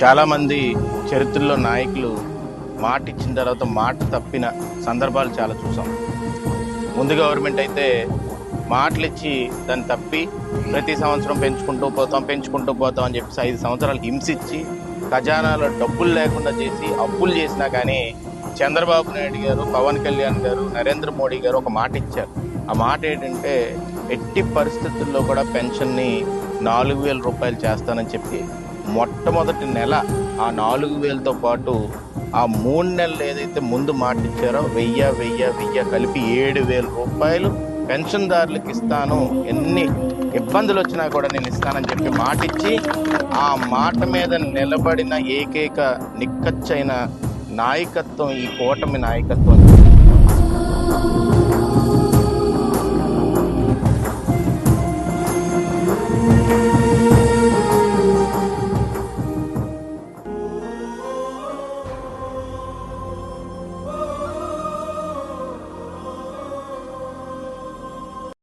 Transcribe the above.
చాలామంది చరిత్రలో నాయకులు మాట ఇచ్చిన తర్వాత మాట తప్పిన సందర్భాలు చాలా చూసాం. ముందు గవర్నమెంట్ అయితే మాటలు ఇచ్చి దాన్ని తప్పి ప్రతి సంవత్సరం పెంచుకుంటూ పోతాం పెంచుకుంటూ పోతాం అని చెప్పేసి ఐదు సంవత్సరాలు హింసించి ఖజానాలో డబ్బులు లేకుండా చేసి అప్పులు చేసినా కానీ చంద్రబాబు నాయుడు గారు పవన్ కళ్యాణ్ గారు నరేంద్ర మోడీ గారు ఒక మాట ఇచ్చారు. ఆ మాట ఏంటంటే ఎట్టి పరిస్థితుల్లో కూడా పెన్షన్ని నాలుగు వేల రూపాయలు చేస్తానని చెప్పి మొట్టమొదటి నెల ఆ నాలుగు వేలతో పాటు ఆ మూడు నెలలు ఏదైతే ముందు మాటిచ్చారో వెయ్య వెయ్యి వెయ్యి వెయ్యి కలిపి ఏడు వేల రూపాయలు పెన్షన్దారులకు ఇస్తాను. ఎన్ని ఇబ్బందులు వచ్చినా కూడా నేను ఇస్తానని చెప్పి మాటిచ్చి ఆ మాట మీద నిలబడిన ఏకైక నిక్కచ్చైన నాయకత్వం ఈ కూటమి నాయకత్వం.